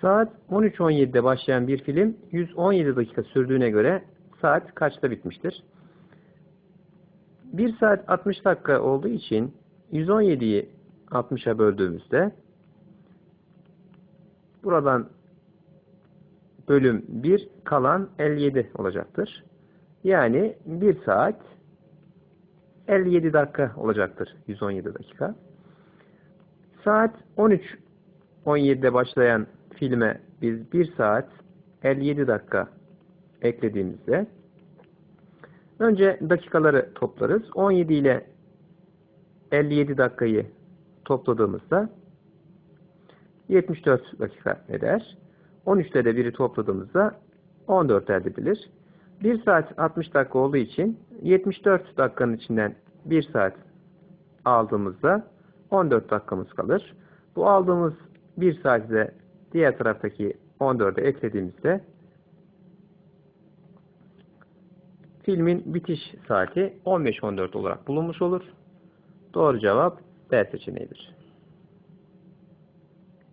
Saat 13.17'de başlayan bir film 117 dakika sürdüğüne göre saat kaçta bitmiştir? 1 saat 60 dakika olduğu için 117'yi 60'a böldüğümüzde buradan bölüm 1 kalan 57 olacaktır. Yani 1 saat 57 dakika olacaktır. 117 dakika. Saat 13 17'de başlayan filme biz 1 saat 57 dakika eklediğimizde önce dakikaları toplarız. 17 ile 57 dakikayı topladığımızda 74 dakika eder. 13'te de biri topladığımızda 14 elde edilir. 1 saat 60 dakika olduğu için 74 dakikanın içinden 1 saat aldığımızda 14 dakikamız kalır. Bu aldığımız 1 saati de diğer taraftaki 14'e eklediğimizde filmin bitiş saati 15.14 olarak bulunmuş olur. Doğru cevap B seçeneğidir.